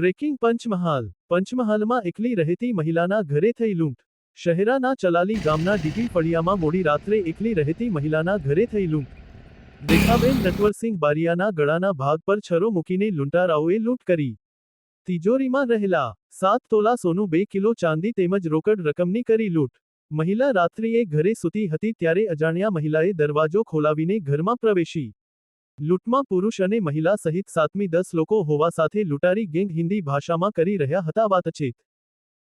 Breaking Panchmahal પંચમહાલમાં એકલી રહેતી મહિલાના ઘરે થઈ લૂંટ. શહેરાના ચલાલી ગામના ડીપી ફળિયામાં મોડી રાત્રે એકલી રહેતી મહિલાના ઘરે થઈ લૂંટ. રેખાબેન નટવરસિંહ બારિયાના ગળાના ભાગ પર છરો મૂકીને લૂંટારાઓએ લૂંટ કરી. તિજોરીમાં રહેલા સાત તોલા સોનું બે કિલો ચાંદી તેમજ રોકડ રકમની કરી લૂંટ. મહિલા રાત્રિએ ઘરે સૂતી હતી ત્યારે અજાણ્યા મહિલાએ દરવાજો ખોલાવીને ઘરમાં પ્રવેશી. લૂંટમાં પુરુષ અને મહિલા સહિત સાતમી દસ લોકો હોવા સાથે લૂંટારી ગેંગ હિન્દી ભાષામાં કરી રહ્યા હતા વાતચીત.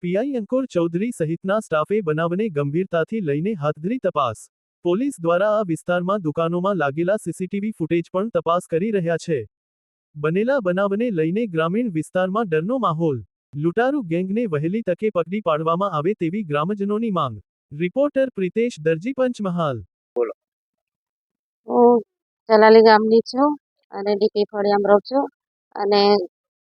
પીઆઈ અંકુર ચૌધરી સહિતના સ્ટાફે બનાવને ગંભીરતાથી લઈને હાથધરી તપાસ. પોલીસ દ્વારા આ વિસ્તારમાં દુકાનોમાં લાગેલા સીસીટીવી ફૂટેજ પણ તપાસ કરી રહ્યા છે. બનેલા બનાવને લઈને ગ્રામીણ વિસ્તારમાં ડરનો માહોલ. લૂંટારૂ ગેંગને વહેલી તકે પકડી પાડવામાં આવે તેવી ગ્રામજનોની માંગ. રિપોર્ટર પ્રિતેશ દરજી પંચમહાલ. જલાલી ગામની છું અને ડીપી ફળિયામાં રહું છું. અને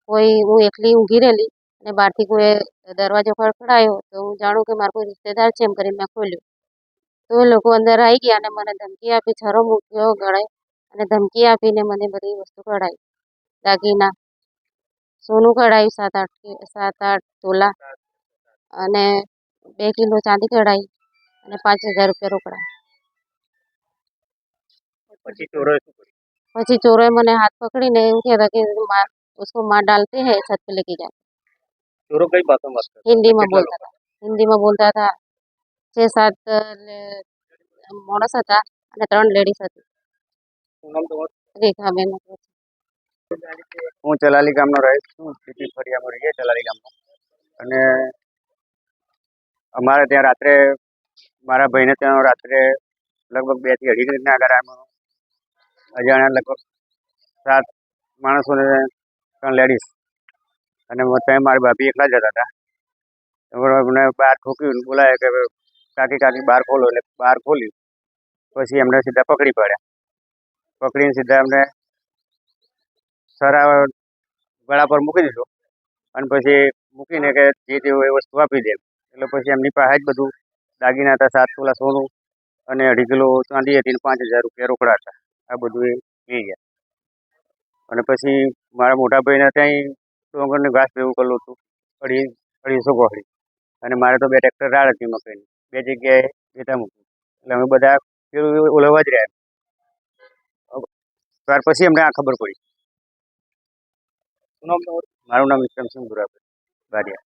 કોઈ હું એકલી ઊંઘી રહેલી અને બહારથી કોઈ દરવાજો ખડખડાયો તો હું જાણું કે મારો કોઈ રિશ્તેદાર છે એમ કરીને મેં ખોલ્યું. તો એ લોકો અંદર આવી ગયા અને મને ધમકી આપી, છરો મૂક્યો ગળે અને ધમકી આપીને મને બધી વસ્તુ કઢાવી દાગીના, સોનું કઢાવ્યું સાત આઠ સાત આઠ તોલા અને બે કિલો ચાંદી કઢાવી અને પાંચ હજાર રૂપિયા રોકડા. પછી ચોરોએ શું કર્યું પછી ચોરોએ મને હાથ પકડીને એવું કહેતા કે मार उसको मार डालते हैं छत पे लेके जाते ચોરો કઈ ભાષામાં વાત કરે हिंदी में કેટલા बोलता था हिंदी में बोलता था छः सात અ, લે- માણસ હતા અને ત્રણ લેડીઝ હતી શું નામ તમારું રેખાબેન હું ચલાલી ગામનો રહીશ છું સીટી ફળિયામાં રહીએ ચલાલી ગામમાં અને અમારે ત્યાં રાત્રે મારા ભાઈને ત્યાં રાત્રે લગભગ બે થી અઢી રીતના ગાળામાં અજાણ્યા લગભગ સાત માણસોને ત્રણ લેડીઝ અને ત્યાં મારી ભાભી એકલા જ હતા. અમને બહાર ઠોક્યું બોલાય કે કાકી કાકી બહાર ખોલો એટલે બહાર ખોલ્યું. પછી એમને સીધા પકડી પડ્યા. પકડીને સીધા એમને સરા ગળા પર મૂકી દીધો. અને પછી મૂકીને કે જે તે એ વસ્તુ આપી દે. એટલે પછી એમની પાસે જ બધું દાગીના હતા, સાત તોલા સોનું અને અઢી કિલો ચાંદી હતી પાંચ હજાર રૂપિયા રોકડા હતા. આ બધું એ ગયા. અને પછી મારા મોટા ભાઈને ત્યાં ડોંગરને ઘાસ ભેગું કરેલું હતું. અઢી અઢીસો ગોળી. અને મારે તો બે ટ્રેક્ટર રાડ હતી મકાઈની બે જગ્યાએ વેતા મૂકી એટલે અમે બધા પેલું ઓલવવા જ રહ્યા ત્યાર પછી અમને આ ખબર પડી. મારું નામ વિક્રમસિંહ ગુરાભાઈ. બારિયા.